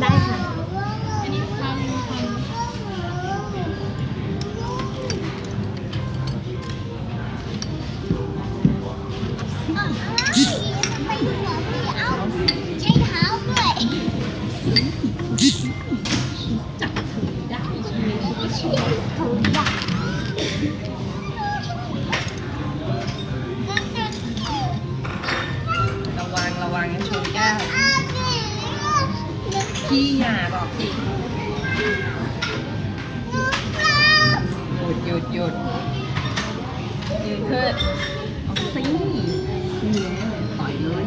ได้ค่ะระวังระวังให้ชน ขี้หยาบอกสิหยุดหยุดหยุดยืนขึ้นเอาสินี่แหละปล่อยเลย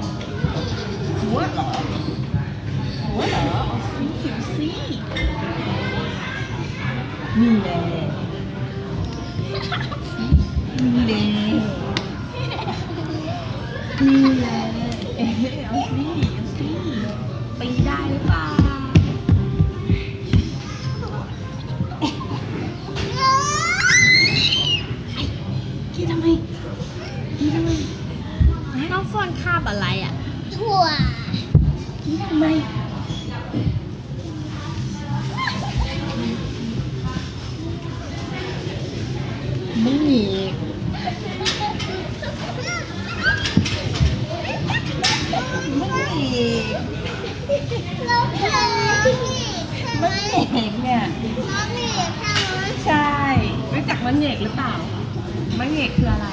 หัวเหรอหัวเหรอเอาสิเอาสินี่แหละนี่แหละนี่แหละเอ๊ะเอาสิ น้องฟอนคาบอะไรอะ ถั่วคิดทำไมไม่มีไม่มีเราเคยมันเหน็กเนี่ยน้องเอกทำไมใช่รู้จักมันเหน็กหรือเปล่า มันเหน็กคืออะไร